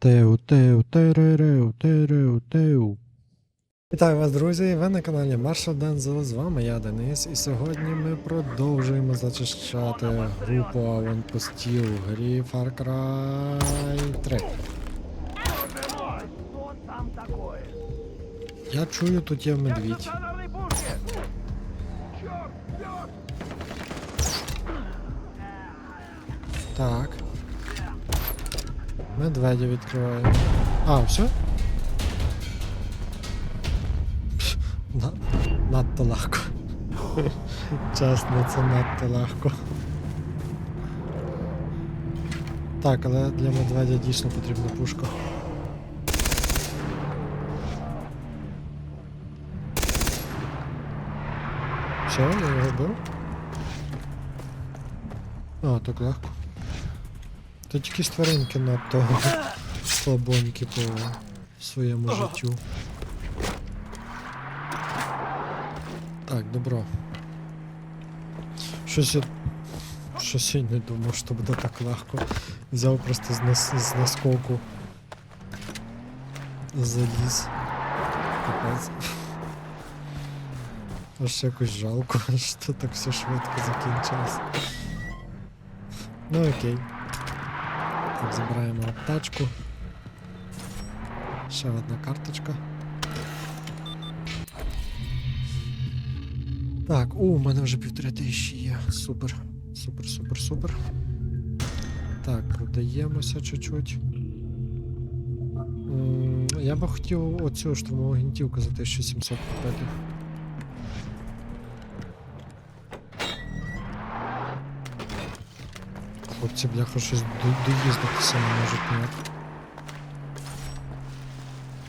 Теу, теу, теререу, тереу, теу. Вітаю вас, друзі! Ви на каналі Маршал Дензел. З вами я, Денис, і сьогодні ми продовжуємо зачищати групу аванпостів у грі Far Cry 3. Что там такое? Я чую, тут є медвідь. Так. Медведя відкриваємо. А, все? Надто легко. Чесно, це надто легко. Так, але для медведя дійсно потрібна пушка. Все, я його бив. А, так легко. Тут якісь тваринки надто слабонькі по своєму життю. Так, добро. Щось я. Щось я не думав, що буде так легко. Взяв просто з, нас... з наскоку. Заліз. Капець. Аж якось жалко, що так все швидко закінчилось. Ну окей. Забираємо аптечку. Ще одна карточка. Так, о, у мене вже півтори тисячі є. Супер. Супер, супер, супер. Так, продаємося чуть-чуть. Я би хотів оцю штурмову гвинтівку за 1700 купити. Хлопці, бляха, щось до- доїздитися не можуть ніяк.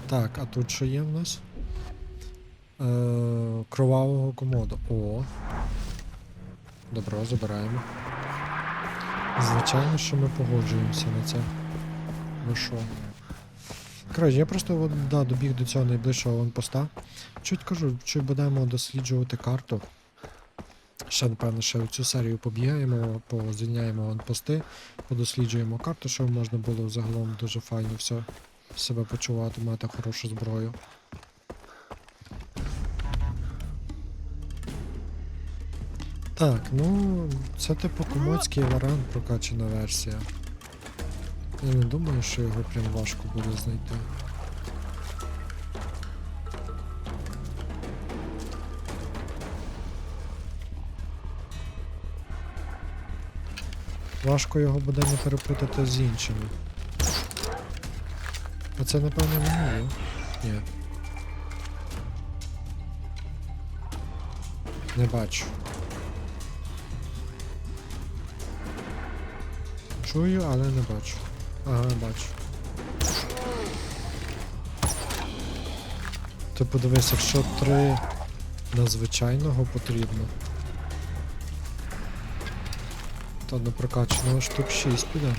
Так, а тут що є в нас? Е, кровавого комоду. О. Добро, забираємо. Звичайно, що ми погоджуємося на це. Ну що? Коротше, я просто да, добіг до цього найближчого ванпоста. Чуть кажу, чи будемо досліджувати карту. Ще, напевно, ще цю серію побігаємо, позвільняємо ванпости, подосліджуємо карту, щоб можна було загалом дуже файно все себе почувати, мати хорошу зброю. Так, ну, це типу комодський варіант прокачана версія. Я не думаю, що його прям важко буде знайти. Важко його буде не перепутати з іншими. Оце, напевно, не є. Ні. Не бачу. Чую, але не бачу. Ага, бачу. Ти подивись, якщо три надзвичайного потрібно. То до прокачаного штук 6 піде.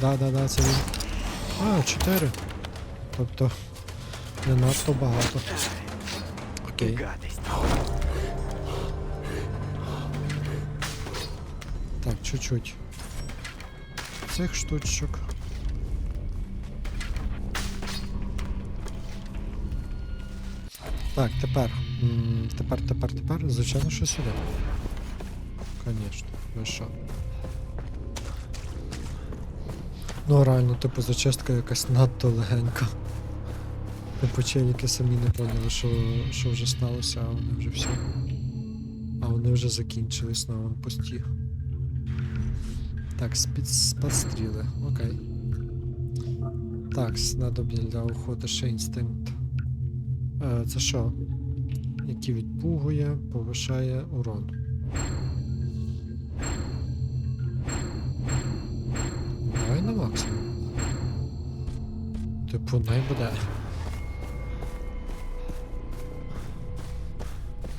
Да, да, да, це він. А, 4. Тобто не надто багато. Окей. Так, чуть-чуть. Цих штучок. Так, тепер. М, Тепер, тепер, тепер. Звичайно, що сюди. Конечно, ви що. Ну, реально, типу, зачистка якась надто легенька. Типу, челіки самі не поняли, що, що вже сталося, а вони вже все. А вони вже закінчились на аванпості. Так, спід спастріли, окей. Так, снадоб'я для охоти ще інстинкт. Е, це що? Який відпугує, повишає урон. Давай на максимум. Типу, най буде.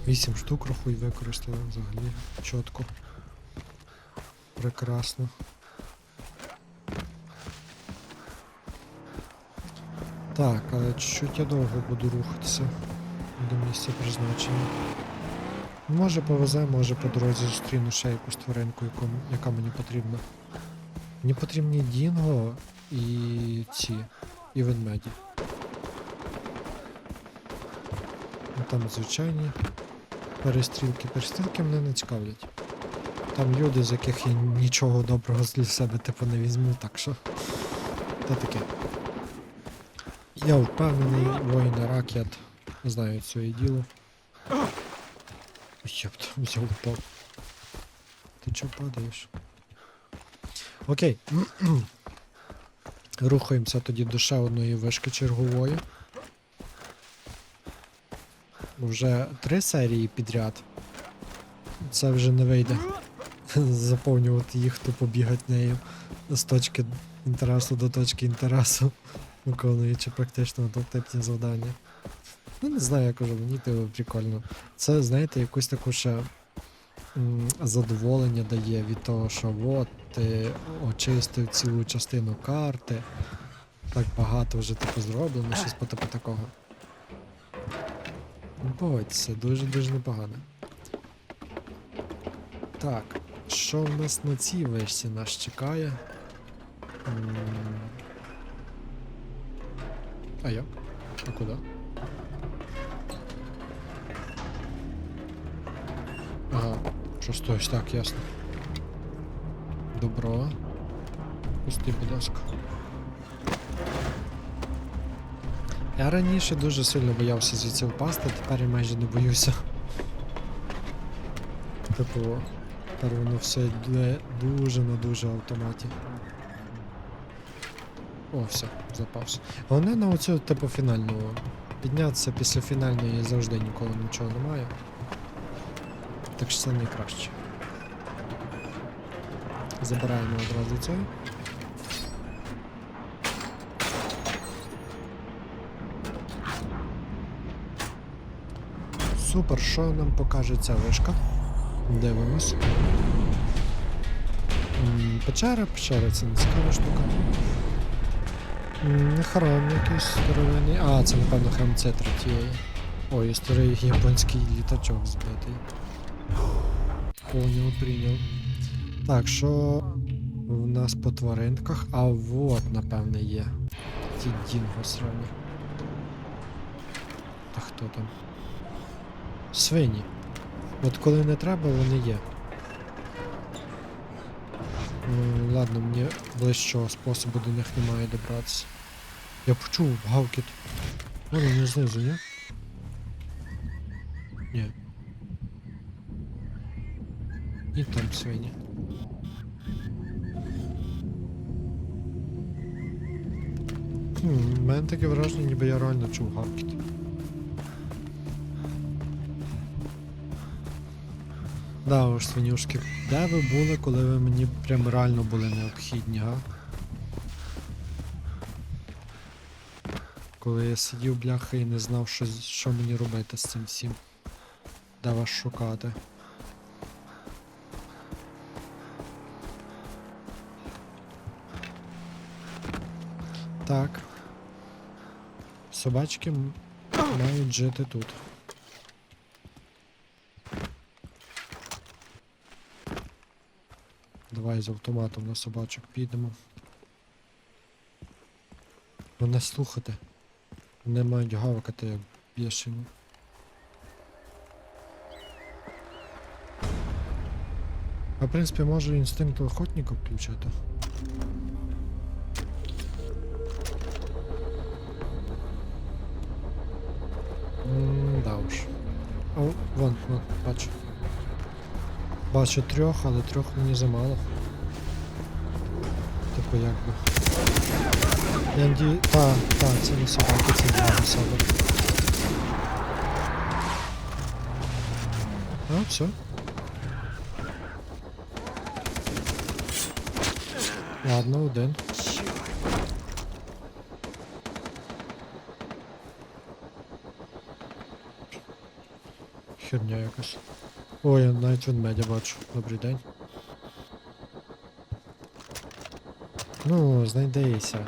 Вісім штук рахуй використали взагалі. Чітко. Прекрасно. Так, але чуть я довго буду рухатися до місця призначення. Може повезе, може по дорозі зустріну ще якусь тваринку, яку, яка мені потрібна. Мені потрібні Дінго і ці. І ведмеді. Ну, Там звичайні перестрілки. Перестрілки мене не цікавлять. Там люди, з яких я нічого доброго для себе типу не візьму, так що. Та таке. Я впевнений, воїни ракет знають своє діло. Єпт, взяв упав. Ти чого падаєш? Окей. Рухаємося тоді до ще одної вишки чергової. Вже три серії підряд. Це вже не вийде. Заповнювати їх, тупо бігати нею з точки інтересу до точки інтересу, виконуючи практично однотипні завдання. Не знаю, я кажу, мені типу прикольно. Це, знаєте, якусь таку ще задоволення дає від того, що от ти очистив цілу частину карти. Так багато вже типу зроблено, щось по типу такого. Погодься, дуже-дуже непогано. Так, що в нас на цій вишці нас чекає? А як? А куди? Просто ось так, ясно. Добро. Пусти, будь ласка. Я раніше дуже сильно боявся звідси впасти, тепер я майже не боюся. Типу, тепер воно все йде дуже на дуже автоматі. О, все, запався. Головне на оцю, типу, фінальну. Піднятися після фінальної завжди ніколи нічого немає. Так що це найкраще. Забираємо одразу цей. Супер, що нам покаже ця вишка? Дивимось. Печера, печера, це не цікава штука. Храм якийсь старовинний. А, це напевно храм цетри тієї. Ой, старий японський літачок збитий. Поняв, прийняв. Так, що в нас по тваринках? А вот, напевне, є. Ті дінго срані. Та хто там? Свині. От коли не треба, вони є. Ладно, мені ближчого способу до них немає добратися. Я почув гавкіт. Вон вони знизу, ні? Ні. І там свині. В мене таке враження, ніби я реально чув гавкіт. Да уж, свинюшки. Де ви були, коли ви мені прям реально були необхідні, га? Коли я сидів, бляха, і не знав, що, що мені робити з цим всім. Де вас шукати? Так. Собачки мають жити тут. Давай з автоматом на собачок підемо. Мене слухати. Вони мають гавкати як бішені. А в принципі можу інстинкт охотника включити. Да уж. О, вон, вон, бачу. Бачу трьох, але трьох мені замало. Типу як би. Я надію... Та, та, це не собаки, це два собак. А, все. Ладно, один. Херня якась. Ой, я навіть ведмедя бачу. Добрий день. Ну, знайдися.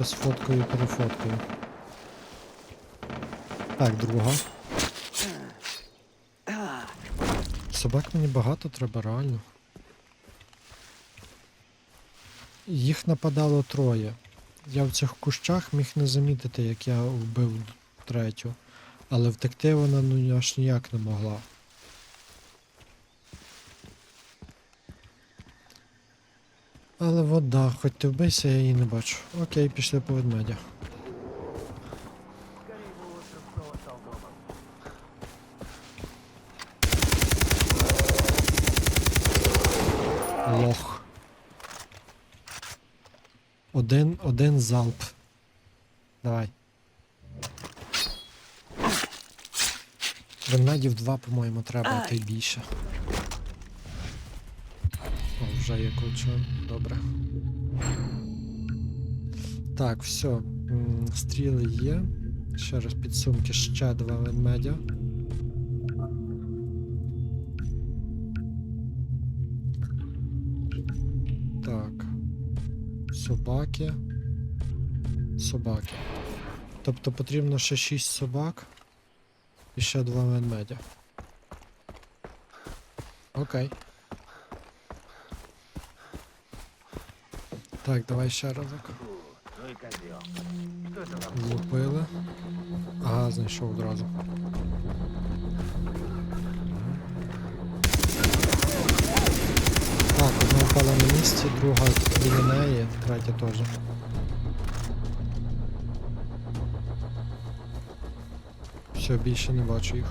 З фоткою перефоткою. Так, друга. собак мені багато треба, реально. Їх нападало троє. Я в цих кущах міг не замітити, як я вбив третю. Але втекти вона ну аж ніяк не могла. Але вода, хоч ти вбийся, я її не бачу. Окей, пішли по ведмедя. Один, один залп. Давай. Ведмедів два, по-моєму, треба, а то й більше. О, вже є кулчон. Добре. Так, все. Стріли є. Ще раз підсумки, ще два ведмедя. Собаки. Собаки. Тобто потрібно ще 6 собак і ще два ведмедя. Окей. Так, давай ще разок. Лупили. Ага, знайшов одразу. Впала на місці, друга біля неї, третя теж. Все, більше не бачу їх.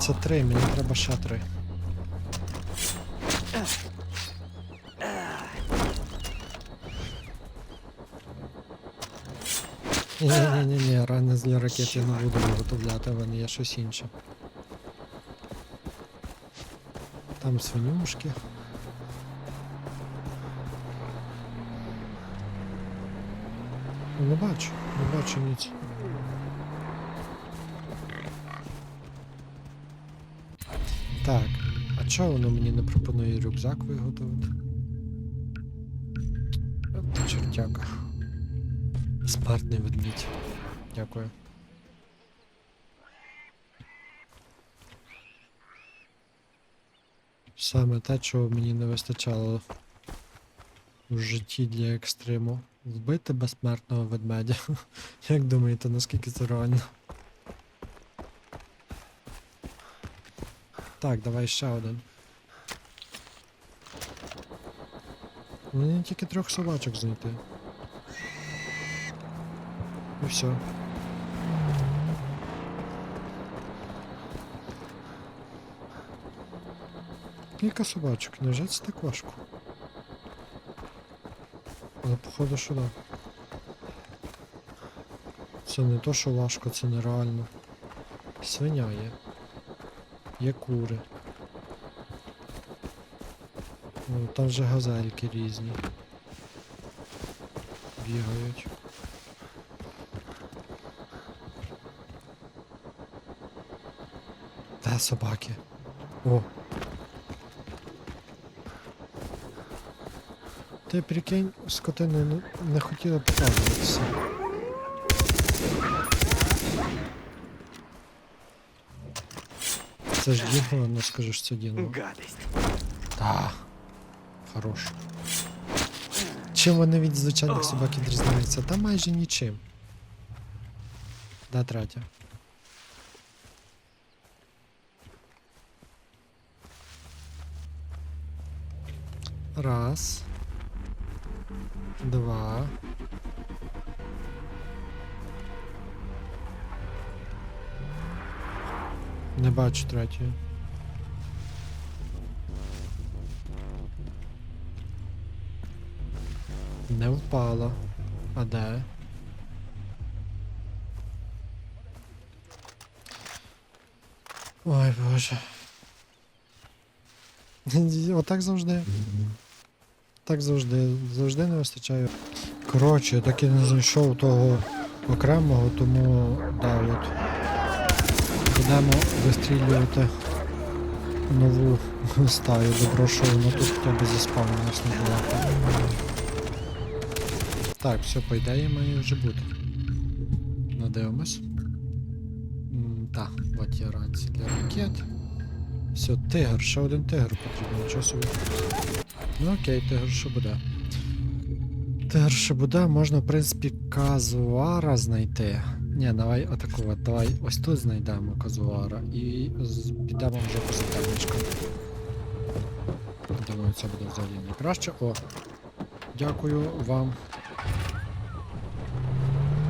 Це три, мені треба ще три. Ні-ні-ні, рани для ракет я не буду виготовляти, вони є щось інше. Там свинюшки. Не бачу, не бачу ніч. Так, а чого воно мені не пропонує рюкзак виготовити? От ти чертяка. Смертний ведмідь. Дякую. Саме те, чого мені не вистачало в житті для екстриму. Вбити безсмертного ведмедя. Як думаєте, наскільки це реально? Так, давай ще один. Мені тільки трьох собачок знайти. І все. Кілька собачок, невже це так важко? Але походу що да. Це не то, що важко, це нереально. Свиня є. Є кури. Ну, там вже газельки різні. Бігають. Де собаки? О. Ти прикинь, скотина не, не хотіла показуватися. Це ж Дінго, не скажеш, це Дінго. Гадость. Так. Хорош. Чим вони від звичайних собак відрізняються? Та майже нічим. Де третя? Раз. Два. Не бачу третьої. Не впала. А де? Ой боже. Отак завжди. Так завжди. Завжди не вистачає. Коротше, я так і не знайшов того окремого, тому да, от. Будемо вистрілювати нову стаю. Добро, що воно тут хоча б заспавнилось не було. Так, все, по ідеї має вже бути. Надивимось. М, Та, от є ранці для ракет. Все, тигр, ще один тигр потрібен, нічого собі. Ну окей, тигр ще буде. Тигр ще буде, можна, в принципі, казуара знайти. Ні, давай атакувати. Давай ось тут знайдемо казуара і підемо вже по задачкам. Думаю, це буде взагалі найкраще. О, дякую вам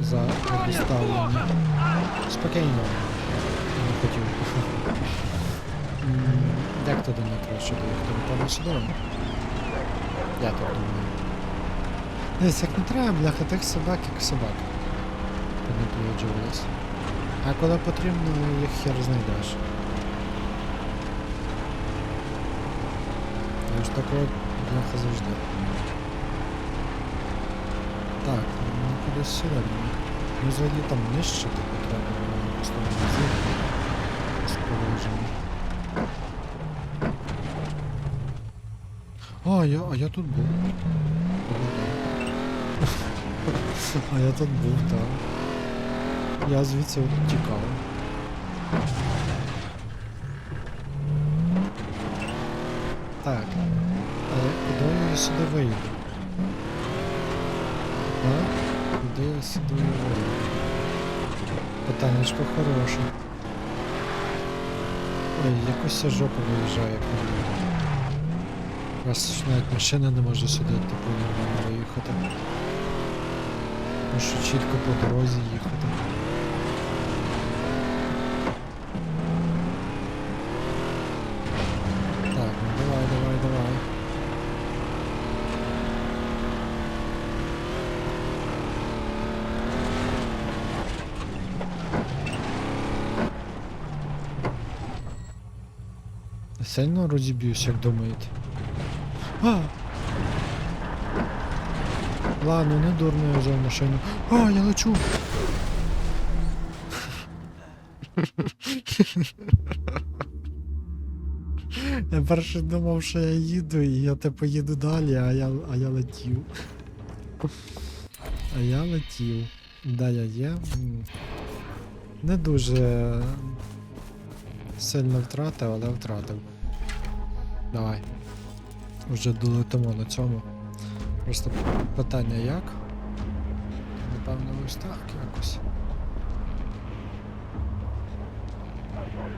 за предоставлення. Спокійно. Не хотів. Як туди не краще доїхати? Напевно, сюди. Я так думаю. Десь як не треба, бляха, тих собак, як собак. Не плоджувались. А коли потрібно, їх хер знайдеш. Я ж такого бляха завжди. Так, ну кудись сюди. Ну, взагалі там нижче треба було просто магазин розположений. А, я, а я тут був. А я тут був, так. Я звідси тікав. Так. Куди я сюди вийду? Куди я сюди вийду? Питаннячко хороше. Ой, якось жопа виїжджає, як Раз навіть машина не може сюди типу нормально виїхати. Мушу чітко по дорозі їхати. Так, ну давай, давай, давай. Сильно розіб'юсь, як думаєте? А! Ладно, не дурно я взяв машину. А, я лечу! Я перше думав, що я їду, і я типу їду далі, а я, а я летів. А я летів. Да, я є. Не дуже сильно втратив, але втратив. Давай. Вже долетимо на цьому. Просто питання як? Напевно, ось так якось.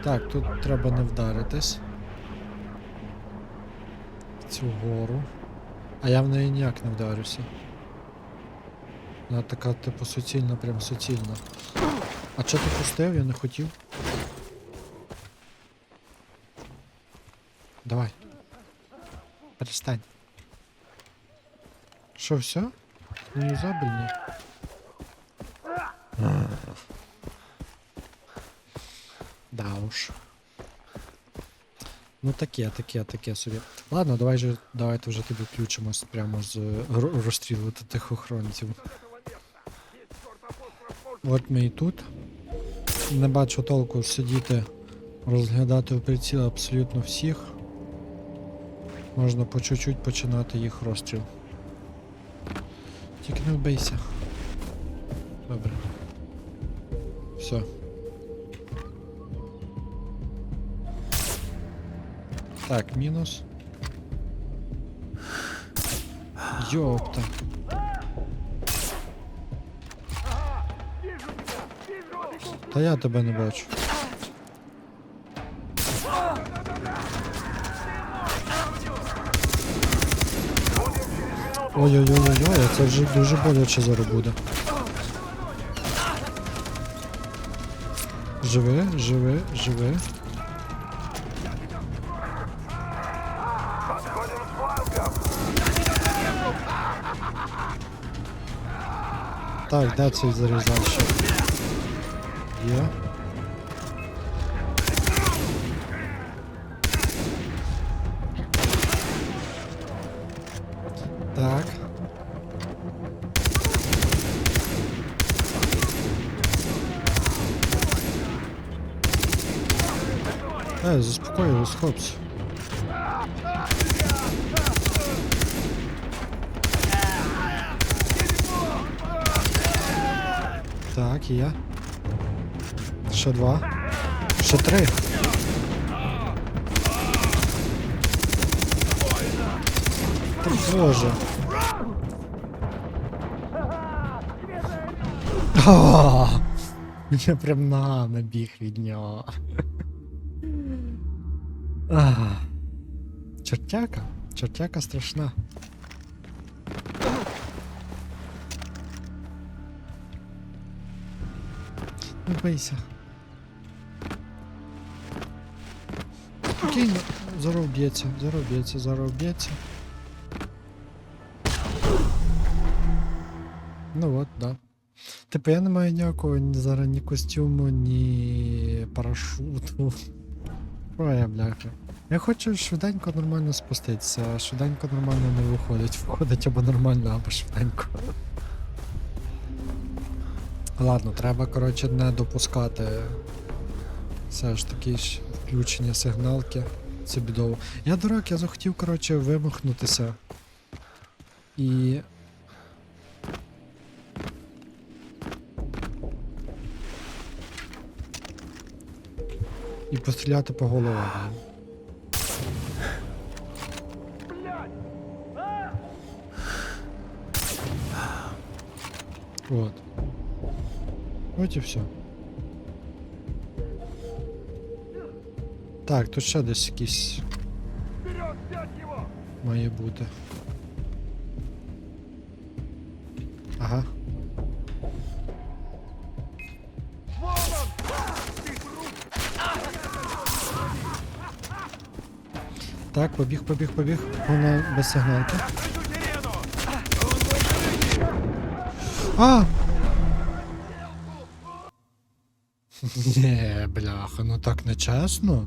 Так, тут треба не вдаритись. В цю гору. А я в неї ніяк не вдарюся. Вона така, типу, суцільна, прям суцільна. А чого ти пустив? Я не хотів. Давай. Перестань. Що, все? Не забільні? Да уж. Ну таке, таке, таке собі. Ладно, давай же, давайте вже тобі включимось прямо з ро- розстрілувати тих охоронців. От ми і тут. Не бачу толку сидіти, розглядати в приціл абсолютно всіх. Можна по чуть-чуть починати їх розстріл. Тільки не вбийся. Добре. Все. Так, мінус. Йопта. Та я тебе не бачу. Ой-ой-ой-ой, це вже дуже боляче зараз буде. Живи, живи, живи. Так, де цей зарізач? Є. заспокоїлись, хлопці. Так, є. Ще два. Ще три. Та боже. О, Я прям на набіг від нього. Ах. Чертяка. Чертяка страшна. Не бийся. Спокійно, зараз б'ється, зараз б'ється, зараз б'ється. Ну от, да. Типу я не маю ніякого ні зараз ні костюму, ні парашуту. Я, бляха? Я хочу швиденько нормально спуститися, а швиденько нормально не виходить. Виходить або нормально, або швиденько. Ладно, треба, коротше, не допускати все ж таки ж включення сигналки. Це бідово. Я дурак, я захотів, коротше, вимахнутися. І. І постріляти по головам. От. От і все. Так, тут ще десь якийсь має бути. Ага. Так, побіг, побіг, побіг. Вона без сигналки. А! Не, бляха, ну так не чесно.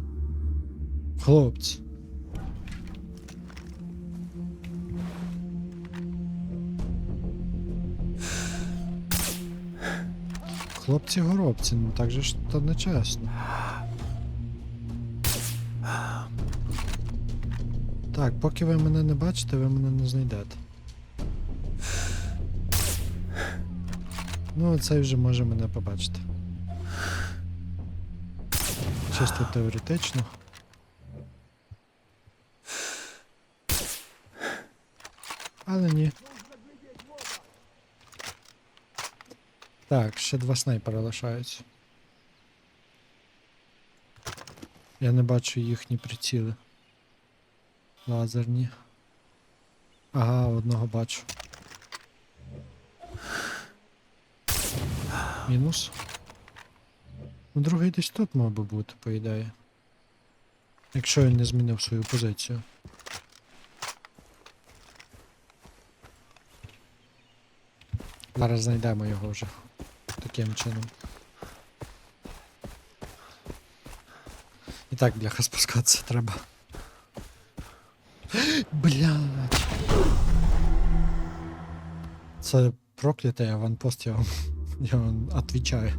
Хлопці. Хлопці горобці, ну так же ж то не чесно. Так, поки ви мене не бачите, ви мене не знайдете. Ну, цей вже може мене побачити. Чисто теоретично. Але ні. Так, ще два снайпера лишаються. Я не бачу їхні приціли. Лазерні. Ага, одного бачу. Мінус. Ну, другий десь тут мав би бути, по ідеї. Якщо він не змінив свою позицію. Зараз знайдемо його вже. Таким чином. І так, бляха, спускатися треба. Блядь. Це проклятий аванпост, я вам, я вам отвечаю.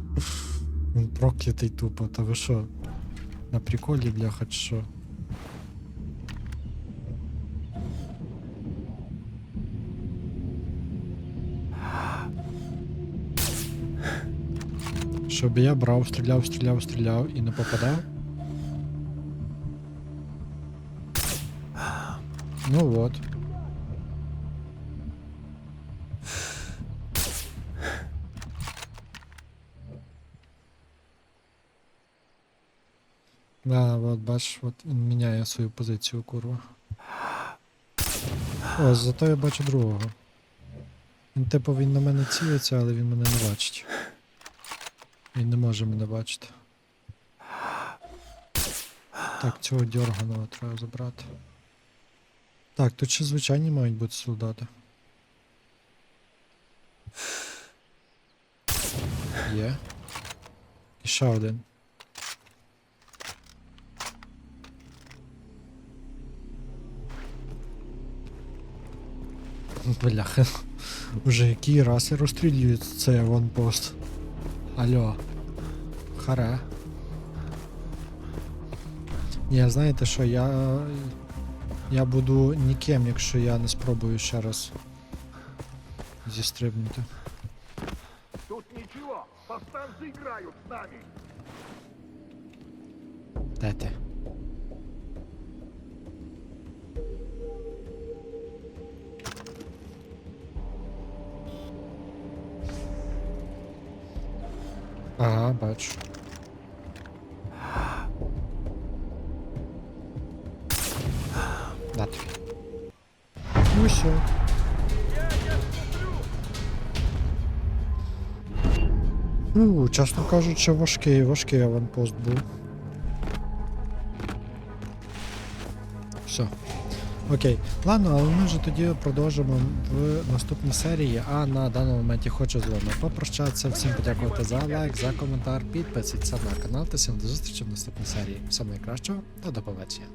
Він проклятий тупо, та ви що? На приколі, бляха, чи що? Щоб я брав, стріляв, стріляв, стріляв і не попадав. Ну от. Да, от бачиш, от він міняє свою позицію, курва. О, зато я бачу другого. Він типу він на мене цілиться, але він мене не бачить. Він не може мене бачити. Так, цього дьорганого треба забрати. Так, тут ще звичайні мають бути солдати. Є. І ще один. Бляха. Уже який раз я розстрілюю цей аванпост. Алло. Харе. Ні, знаєте що, я. Я буду ніким, якщо я не спробую ще раз зістрибнути. Тут ничего! Повстанцы играют с нами! Де Ага, бачу. На тобі. Ну все. Ну, чесно кажучи, важкий, важкий аванпост був. Все. Окей. Ладно, але ми вже тоді продовжимо в наступній серії, а на даному моменті хочу з вами попрощатися. Всім подякувати за лайк, за коментар, підписуйтесь на канал та всім до зустрічі в наступній серії. Всього найкращого та до побачення.